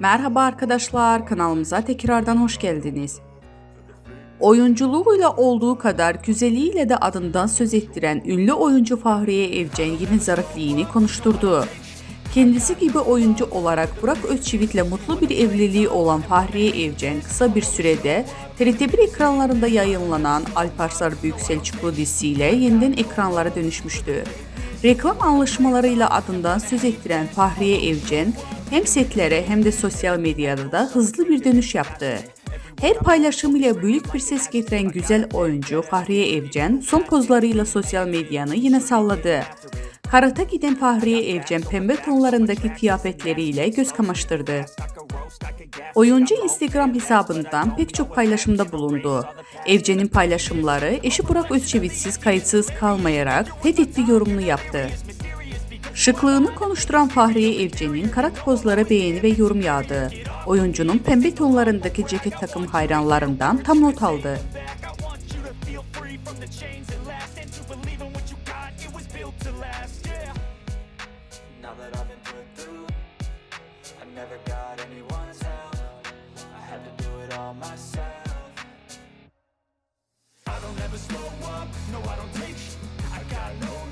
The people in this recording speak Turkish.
Merhaba arkadaşlar, kanalımıza tekrardan hoş geldiniz. Oyunculuğuyla olduğu kadar güzeliyle de adından söz ettiren ünlü oyuncu Fahriye Evcen yine zarifliğini konuşturdu. Kendisi gibi oyuncu olarak Burak Özçivit'le mutlu bir evliliği olan Fahriye Evcen kısa bir sürede TRT1 ekranlarında yayınlanan Alparslan Büyük Selçuklu dizisiyle yeniden ekranlara dönüşmüştü. Reklam anlaşmalarıyla adından söz ettiren Fahriye Evcen hem setlere hem de sosyal medyada da hızlı bir dönüş yaptı. Her paylaşımıyla büyük bir ses getiren güzel oyuncu Fahriye Evcen son pozlarıyla sosyal medyanı yine salladı. Karata giden Fahriye Evcen pembe tonlarındaki kıyafetleriyle göz kamaştırdı. Oyuncu Instagram hesabından pek çok paylaşımda bulundu. Evcen'in paylaşımları eşi Burak Özçevitsiz kayıtsız kalmayarak fethetli yorumunu yaptı. Şıklığını konuşturan Fahriye Evcen'in karat pozlara beğeni ve yorum yağdı. Oyuncunun pembe tonlarındaki ceket takım hayranlarından tam not aldı. I don't ever slow up, no, I don't take I got no